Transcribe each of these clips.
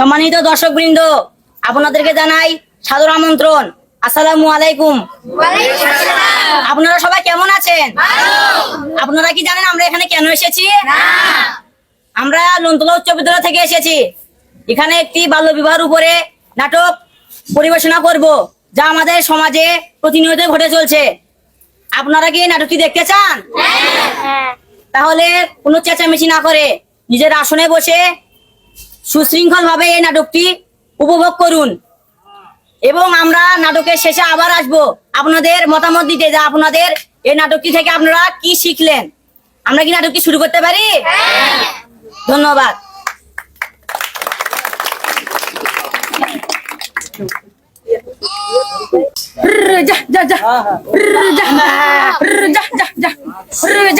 সম্মানিত দর্শক বৃন্দ আপনাদেরকে জানাই সাদর আমন্ত্রণ। আসসালামু আলাইকুম। আপনারা সবাই কেমন আছেন? আপনারা কি জানেন আমরা এখানে কেন এসেছি? আমরা লন্তলা উচ্চ বিদ্যালয় থেকে এসেছি। এখানে একটি বাল্য বিবাহের উপরে নাটক পরিবেশনা করব যা আমাদের সমাজে প্রতিনিয়ত ঘটে চলছে। আপনারা কি নাটকটি দেখতে চান? তাহলে কোনো চেঁচামেচি না করে নিজের আসনে বসে সুশৃঙ্খল ভাবে এই নাটকটি উপভোগ করুন। এবং আমরা নাটকের শেষে আবার আসব। আপনাদের মতামত দিতে যে আপনাদের এই নাটকটি থেকে আপনারা কি শিখলেন? আমরা কি নাটকটি শুরু করতে পারি? ধন্যবাদ। যা যা যা। যা যা যা যা যা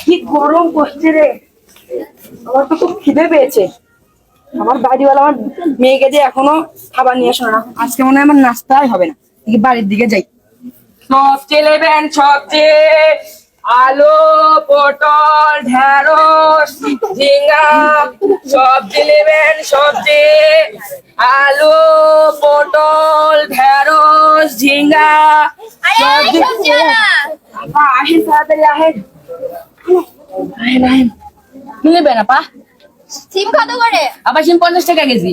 কি গরম করছে রে আমার তো খুব খিদে পেয়েছে আমার বাড়িওয়ালা আমার মেয়েকে দিয়ে এখনও খাবার নিয়ে আসো না আজকে মনে হয় আমার নাস্তাই হবে না বাড়ির দিকে যাই। সবচেয়ে নেবেন সবচেয়ে আলু পটল ঢেঁড়স ঝিঙ্গা সবজি নেবেন সবজি। আলু পটল ঢেঁড়স ঝিঙ্গা সবজি আপা, আসেন তাড়াতাড়ি আসেন আসেন আসেন কি নেবেন আপা? সিম কত করে? আবার সিম পঞ্চাশ টাকা কেজি।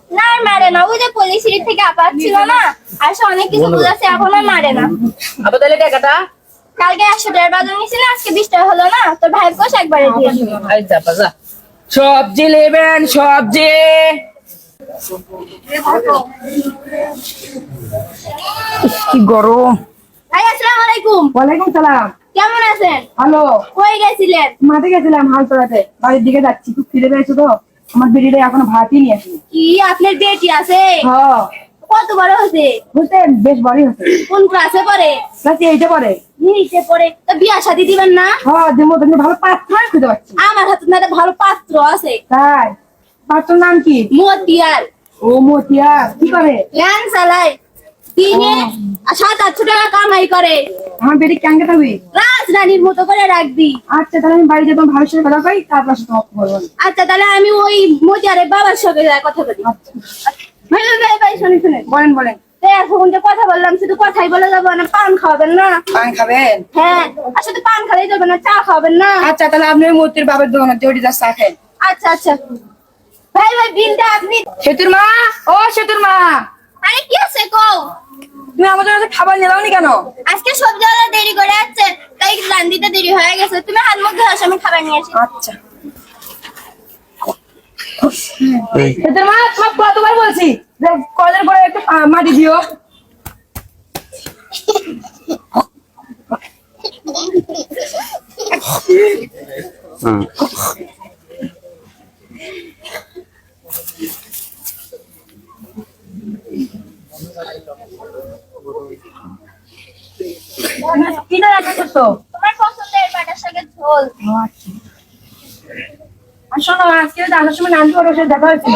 না মারে না। ওই যে পুলিশের থেকে আপাত ছিল না আর সে অনেক কিছু বুঝাচ্ছে এখন আর মারে না। তাহলে টাকাটা? কালকে একশো দেড় বাজার নিয়েছিল আজকে বিশ টাকা হলো না। তোর ভাই কোষ একবারে দিয়ে। সবজি নেবেন সবজি কি গরম। ভাই আসসালামু আলাইকুম। ওয়ালাইকুম সালাম। কেমন আছেন? হ্যালো কই গেছিলেন? মাঠে গেছিলাম হাল তোলাতে বাড়ির দিকে যাচ্ছি খুব খিদে পেয়েছে তো। আমার বেরিয়ে এখনও ভাতই নিয়ে আসিনি। কি? আপনার বেটি আছে? হ্যাঁ। কত বড় হয়েছে? বুঝলেন বেশ বড়ই হচ্ছে কোন ক্লাসে পড়ে? রাতে এইটা পরে নিচে পড়ে। তো বিয়া শাদি দিবেন না? হ্যাঁ যেমন তুমি ভালো পাত্র খুঁজে পাচ্ছি। আমার হাতে না ভালো পাত্র আছে। তাই। পাত্র নাম কি? মতিয়ার। ও মতিয়া কি করে? ল্যান চালায় দিনে সাত আটশো টাকা কামাই করে। আমার বেটি ক্যাঙ্গে থাকবি রাজরানীর মতো করে রাখবি। আচ্ছা তাহলে আমি বাড়ি যেতাম ভাবির সাথে কথা কই তারপর সাথে তোমাকে বলব। আচ্ছা তাহলে আমি ওই মতিয়ারের বাবার সঙ্গে কথা বলি। ভাই ভাই, ভাই ভাই শুনে শুনে বলেন বলেন। এখন যে কথা বললাম শুধু কথাই বলে যাব না পান খাওয়াবেন না। পান খাবেন? হ্যাঁ আর শুধু পান খালেই যাবে না চা খাওয়াবেন না। আচ্ছা তাহলে আপনি ওই মূর্তির বাবার দোকানে জড়ি চা খান আচ্ছা আচ্ছা। ভাই ভাই বিলটা আপনি সেতুর মা? ও সেতুর মা। আরে কি আছে কও? তুমি আমাদের কাছে খাবার নিলাও নি কেন? আজকে সবজিওয়ালা দেরি করে যাচ্ছে তাই রান্দিতে দেরি হয়ে গেছে। তুমি হাত মুখ ধোয়ার সময় খাবার নিয়ে আসি। আচ্ছা। সেতুর মা তোমার কতবার বলছি? যে কলের পরে একটু মাটি দিও। হুম। কিনা রাখা করতো তোমার পছন্দের বাটার শাকের ঝোল আর শোনো আজকে আসার সময় নান্টু বাবার সাথে দেখা হয়েছিল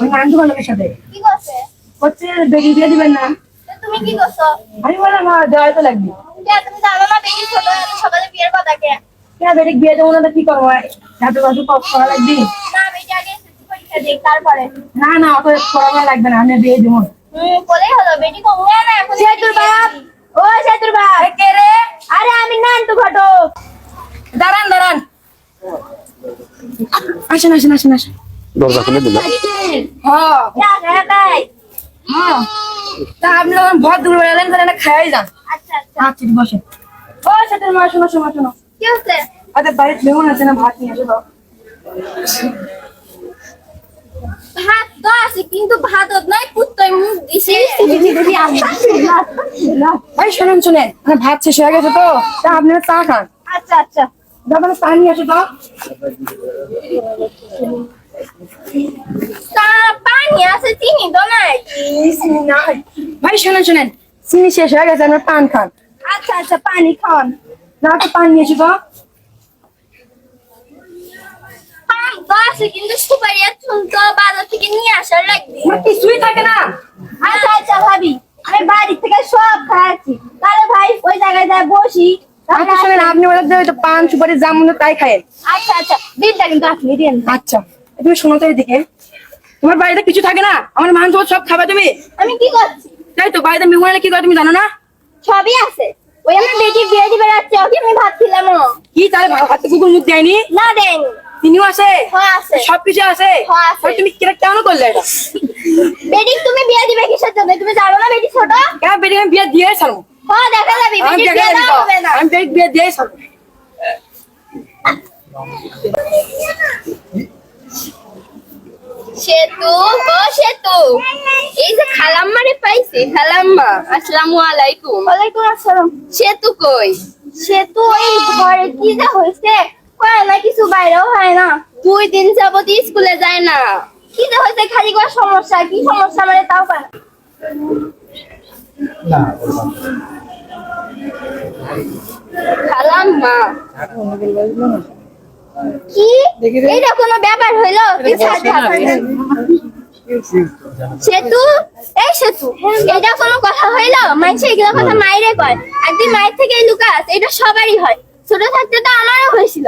ওই নান্টু বাবার সাথে কি করছে হচ্ছে বেরিয়ে দিয়ে দিবেন না তুমি কি করছ আমি বললাম দেওয়াই তো লাগবে তুমি জানো না বেশি ছোট সকালে বিয়ের কথা কে কেন বেরিক বিয়ে দেবো না কি করব ঝাঁটু বাটু করা লাগবে না বেটি আগে পরীক্ষা দিই তারপরে না না অত লাগবে না আমি বিয়ে দেবো। হুম বলেই হলো বেটি কমবে না এখন সেতুর বাপ? ও সেতুর বাপ কে রে? আরে আমি নান্টু ঘটক। দাঁড়ান দাঁড়ান। আসেন আসেন আসেন আসেন। দরজা খুলে দিল। হ্যাঁ হ্যাঁ তা আপনি যখন ভর দূর বেড়ালেন তাহলে খাই যান। আচ্ছা আচ্ছা। আচ্ছা বসেন ও সেতুর মা শোনো শোনো শোনো। কি হচ্ছে? আচ্ছা বাড়ির মেহমান আছে না ভাত নিয়ে আসো আছে কিন্তু ভাতত নাই পুত্তই মুখ দিছে ভাই শোনেন শোনেন ভাত শেষ হয়ে গেছে তো তা আপনারা চা খান আচ্ছা আচ্ছা পানি আছে চিনি নাই চিনি শেষ হয়ে গেছে আপনারা পান খান আচ্ছা আচ্ছা পানি খাওয়ান না তো পান এসো তো পান তো আছে কিন্তু সুপারি তো বাজার থেকে নিয়ে আসার লাগবে। কিছুই থাকে না। আচ্ছা আচ্ছা ভাবি। আমি বাড়ি থেকে সব খাচ্ছি তাহলে ভাই ওই জায়গায় যায় বসি আচ্ছা শোনেন আপনি ওদের তো পান সুপারি যা তাই খায়েন আচ্ছা আচ্ছা দিনটা কিন্তু আপনি দিন। আচ্ছা তুমি শোনো তো এদিকে। তোমার বাড়িতে কিছু থাকে না? আমার মাংস ভাত সব খাবে তুমি? আমি কি করছি? তাই তো বাড়িতে মেহমান কি করে তুমি জানো না? সবই আছে। ওই আমার বেটি বিয়ে দিবে রাখছে ওকে আমি ভাত খেলাম। কি তাহলে ভা- হাতে কুকুর মুখ দেয়নি? না দেয়নি। তিনিও আছে? হ্যাঁ সবকিছু আছে? হ্যাঁ, আছে। তাহলে তুমি কিরা কেন করলে এটা? বেটি তুমি বিয়ে দিবে কিসের জন্য? তুমি জানো না বেটি ছোট? কেন বেটি আমি বিয়ে দিয়ে ছাড়বো? হ্যাঁ দেখা যাবে। আমি বিয়ে বিয়ে হবে না। আমি বেটি বিয়ে দিয়ে ছাড়বো। সেতু ও সেতু। এই যে খালাম্মারে পাইছি। খালাম্মা আসসালামু আলাইকুম। ওয়ালাইকুম আসসালাম। সেতু কই? সেতু ওই ঘরে কি যা হয়েছে? হয় না কিছু বাইরেও হয় না। দুই দিন যাবত স্কুলে যায় না। কি যে হয়েছে খালি কোনো সমস্যা? কি সমস্যা মানে তাও না। কি? এটা কোনো ব্যাপার হইল? তুই। সেতু? এই সেতু। এটা কোনো কথা হইল? এগুলো কথা কয়। মায়ের থেকে লুকাস এটা সবারই হয়। ছোট থাকতে তো আমারও হয়েছিল।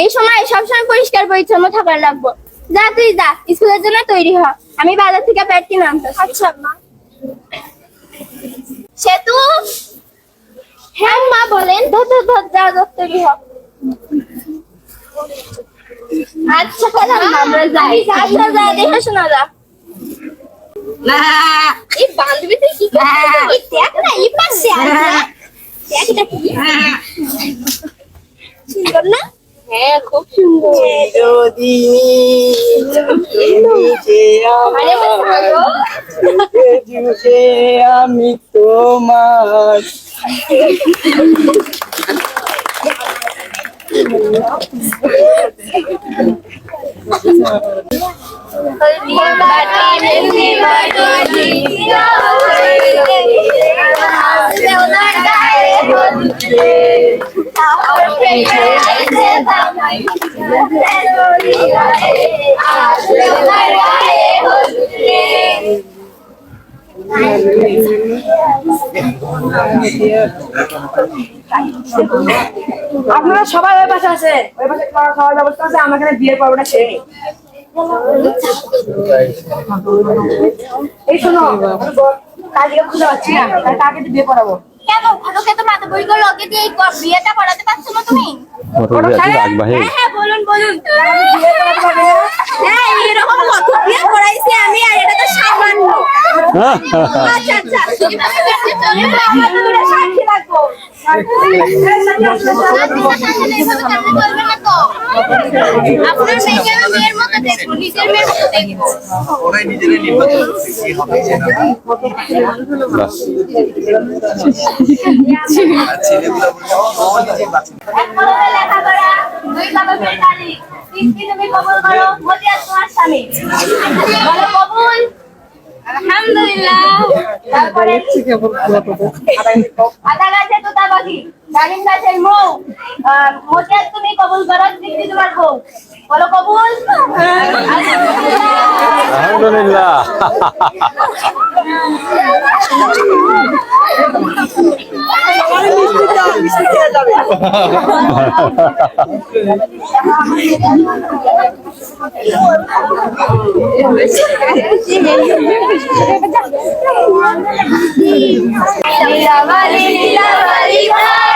এই সময় সবসময় পরিষ্কার পরিচ্ছন্ন থাকার লাগবো। যা তুই যা স্কুলের জন্য তৈরি হ। আমি বাজার থেকে প্যাড কিনে আনতে আচ্ছা মা। সেতু? হ্যাঁ মা বলেন। ধর ধর ধর যা যা তৈরি হ। আচ্ছা আমরা যাই। আচ্ছা যা দেখে শোনা যা। এই বান্ধবী তুই কি করছিস দেখ না এই পাশে দেখ এটা কি। সুন্দর না? হ্যাঁ খুব সুন্দর। আরে ভালো আমি তোমার। আপনারা সবাই ওই পাশে আছে ওই পাশে খাওয়া খাওয়ার ব্যবস্থা আছে, আমার এখানে বিয়ের পর্বটা সেরে। এই শোনো কাজকে খুঁজে পাচ্ছি না একটু বিয়ে করাবো কেন? ওকে তো মাথা বই করে লগে দিয়ে এই বিয়েটা করাতে পারছ না তুমি? মোটর বিয়ে রাখবা হে হ্যাঁ হ্যাঁ বলুন বলুন? হ্যাঁ এরকম কত বিয়ে করাইছি আমি আর এটা তো সামান্য। আচ্ছা আচ্ছা। আপনার মেয়েকে আমি মেয়ের মতো দেখব নিজের মেয়ের মতো দেখব ওরাই নিজেরাই নির্বাচন করছে কি হবে লেখাপড়া দুই কবুল করো তোমার স্বামী বলো কবুল আলহামদুলিল্লাহ। তারপরে আদা গাছে তোতা পাখি ডালিম গাছের মৌ আর তুমি কবুল করো তিনটি তোমার বউ। বলো কবুল? আলহামদুলিল্লাহ। আলহামদুলিল্লাহ লীলাবালি লীলাবালি।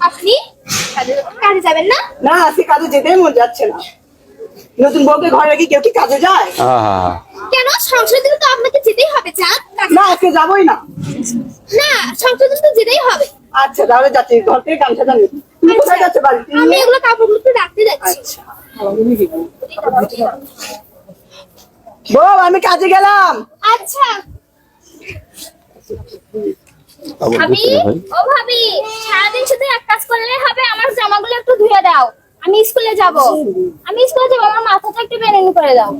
আপনি? কাজে যাবেন না? না আজকে কাজে যেতেই মন যাচ্ছে না। নতুন বউকে ঘরে রেখে কেউ কি কাজে যায়? কেন? সংসারের দিনে তো আপনাকে যেতেই হবে চাঁদ না আজকে যাবোই না। না তো যেতেই হবে। আচ্ছা তাহলে যাচ্ছি ঘর থেকে গামছা জানি তুমি কোথায় যাচ্ছে বাড়িতে? আমি এগুলো কাপড়গুলো একটু রাখতে যাচ্ছি। আচ্ছা। বউ আমি কাজে গেলাম। আচ্ছা। ভাবি ও ভাবি সারাদিন শুধু এক কাজ করলে হবে আমার জামাগুলো একটু ধুয়ে দাও। আমি স্কুলে যাব। আমি স্কুলে যাব আমার মাথাটা একটু বেরেনি করে দাও।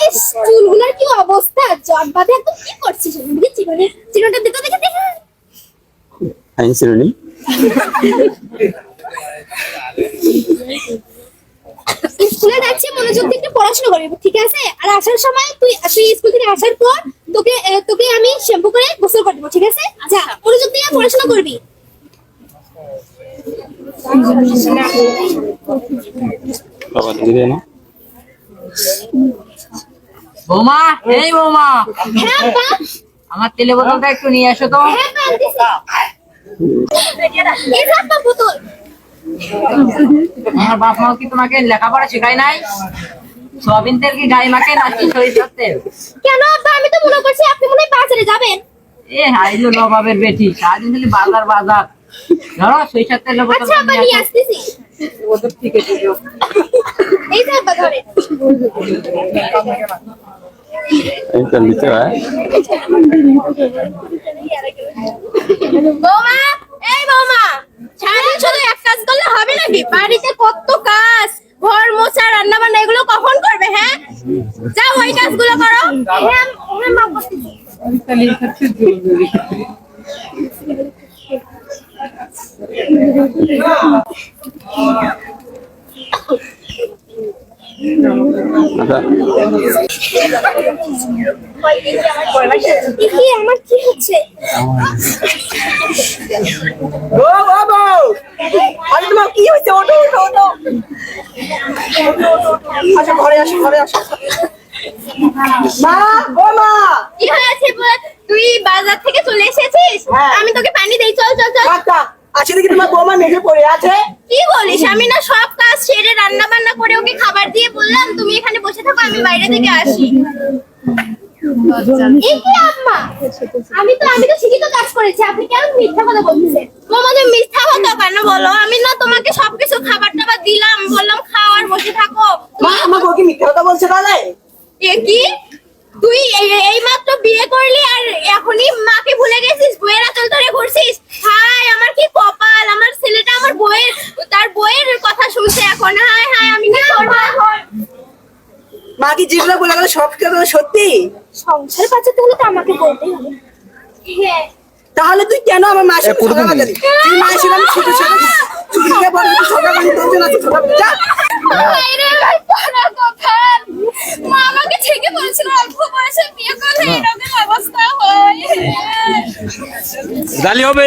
ইস চুলগুলোর কি অবস্থা? জট বাঁধে একদম। কি করছিস? দেখি চিরুনি? চিরুনিটা দিতে দেখে দেখে। আইন শ্রেণি স্কুলে যাচ্ছি মনোযোগ দিয়ে একটু পড়াশোনা করবি ঠিক আছে? আর আসার সময় তুই তুই স্কুল থেকে আসার পর তোকে তোকে আমি শ্যাম্পু করে গোসল করে দেবো ঠিক আছে? যা মনোযোগ দিয়ে পড়াশোনা করবি। বাবা দিদি না বৌমা এই বৌমা। আমার তেলে বোতলটা একটু নিয়ে এসো তো। আমার বাপ মাও কি তোমাকে লেখাপড়া শেখায় নাই? সয়াবিন তেল কি গায়ে মাখে নাকি সরিষার তেল? কেন আব্বা আমি তো মনে করছি আপনি মনে হয় বাজারে যাবেন। এ হাইলো নবাবের বেটি সারাদিন খালি বাজার বাজার। ধরো সরিষার বোতল আচ্ছা নিয়ে আসতেছি। এই যে আব্বা ধরে এইটা নিতে হয়। বৌমা এই বৌমা সারাদিন শুধু এক কাজ করলে হবে নাকি? বাড়িতে কত কাজ ঘর মোছা রান্না বান্না এগুলো কখন করবে হ্যাঁ? যাও ওই কাজগুলো করো। হ্যাঁ হ্যাঁ মা বলতেছি। আচ্ছা এ কি আমার কি হচ্ছে? ও আরে তোমার কি হয়েছে? ওঠো ওঠো ওঠো। আচ্ছা ঘরে আসো ঘরে আসো। মা ও মা! কি হয়েছে বল? তুই বাজার থেকে চলে এসেছিস? হ্যাঁ। আমি তোকে পানি দেই চল চল চল। আচ্ছা আজকে দেখি তোমার বৌমা মেঘে পড়ে আছে। কি বলিস? আমি না সব কাজ সেরে রান্না বান্না করে ওকে খাবার দিয়ে বললাম তুমি এখানে বসে থাকো আমি বাইরে থেকে আসি। আমি তো আমি তো ঠিকই তো কাজ করেছি আপনি কেন মিথ্যা কথা বলতেছেন তোমাদের মিথ্যা কথা কেন বলো আমি না তোমাকে সবকিছু খাবার টাবার দিলাম বললাম খাও আর বসে থাকো মা আমার বউ মিথ্যা কথা বলছে তাহলে এ কি তুই এই- মাত্র বিয়ে করলি আর এখনই মাকে ভুলে গেছিস বইয়ের আচল ধরে ঘুরছিস হাই আমার কি কপাল আমার ছেলেটা আমার বইয়ের তার বইয়ের কথা শুনছে এখন হাই হাই আমি কি করব মা কি যেগুলো বলে গেল সব সত্যি সংসার বাঁচাতে হলে তো আমাকে বলতেই হবে। হ্যাঁ। তাহলে তুই কেন আমার মায়ের সাথে ঝগড়া তুই মায়ের সাথে আমি ছুটে ছুটি ঝগড়া তোর জন্য ঝগড়া যা। ভাই তোরা কোথায় মা আমাকে বলছিল অল্প বয়সে বিয়ে করলে এরকম অবস্থা হয়। জালি হবে।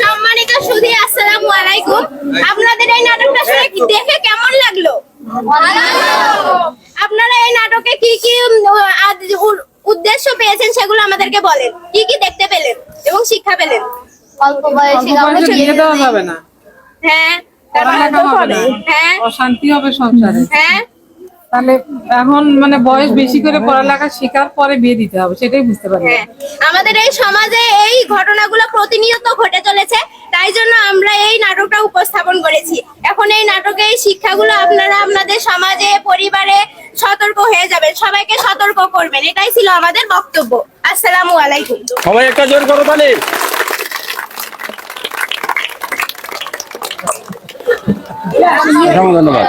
সম্মানিত সুধী আসসালামু আলাইকুম। আপনাদের এই নাটকটা শুনে দেখে কেমন আপনারা এই নাটকে কি কি উদ্দেশ্য পেয়েছেন সেগুলো আমাদেরকে বলেন। কি কি দেখতে পেলেন এবং শিক্ষা পেলেন? অল্প বয়সে বিয়ে দেওয়া যাবে না। হ্যাঁ হ্যাঁ। অশান্তি হবে সংসারে। হ্যাঁ। তাহলে এখন মানে বয়স বেশি করে পড়ালেখা শেখার পরে বিয়ে দিতে হবে সেটাই বুঝতে পারি হ্যাঁ আমাদের এই সমাজে এই ঘটনাগুলো প্রতিনিয়ত ঘটে চলেছে তাই জন্য আমরা এই নাটকটা উপস্থাপন করেছি। এখন এই নাটকে এই শিক্ষাগুলো আপনারা আপনাদের সমাজে পরিবারে সতর্ক হয়ে যাবেন সবাইকে সতর্ক করবেন এটাই ছিল আমাদের বক্তব্য। আসসালামু আলাইকুম। সবাই একটা জোর করো তাহলে। ধন্যবাদ।